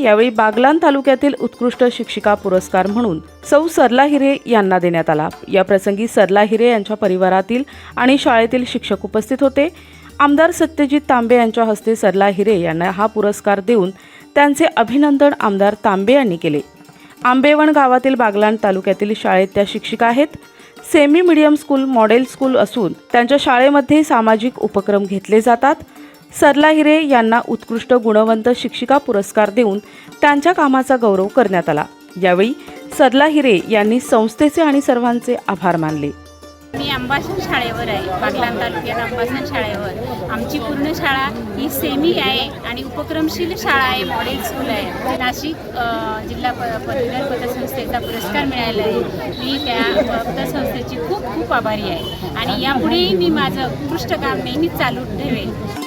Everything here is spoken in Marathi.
यावेळी बागलान तालुक्यातील उत्कृष्ट शिक्षिका पुरस्कार म्हणून सौ सरला हिरे यांना देण्यात आला. या प्रसंगी सरला हिरे यांच्या परिवारातील आणि शाळेतील शिक्षक उपस्थित होते. आमदार सत्यजित तांबे यांच्या हस्ते सरला हिरे यांना हा पुरस्कार देऊन त्यांचे अभिनंदन आमदार तांबे यांनी केले. आंबेवण गावातील बागलान तालुक्यातील शाळेत त्या शिक्षिका आहेत. Semi medium school model school असून त्यांच्या शाळेमध्ये सामाजिक उपक्रम घेतले जातात. सरला हिरे यांना उत्कृष्ट गुणवंत शिक्षिका पुरस्कार देऊन त्यांच्या कामाचा गौरव करण्यात आला. यावेळी सरला हिरे यांनी संस्थेचे आणि सर्वांचे आभार मानले. मी अंबासन शाळेवर आहे. बागलान तालुक्यात अंबासन शाळेवर. आमची पूर्ण शाळा ही सेमी आहे आणि उपक्रमशील शाळा आहे. मॉडेल स्कूल आहे. नाशिक जिल्हा प पदवीधर पतसंस्थेचा पुरस्कार मिळाला आहे. मी त्या पतसंस्थेची खूप खूप आभारी आहे. आणि यापुढेही मी माझं उत्कृष्ट काम नेहमीच चालू ठेवेल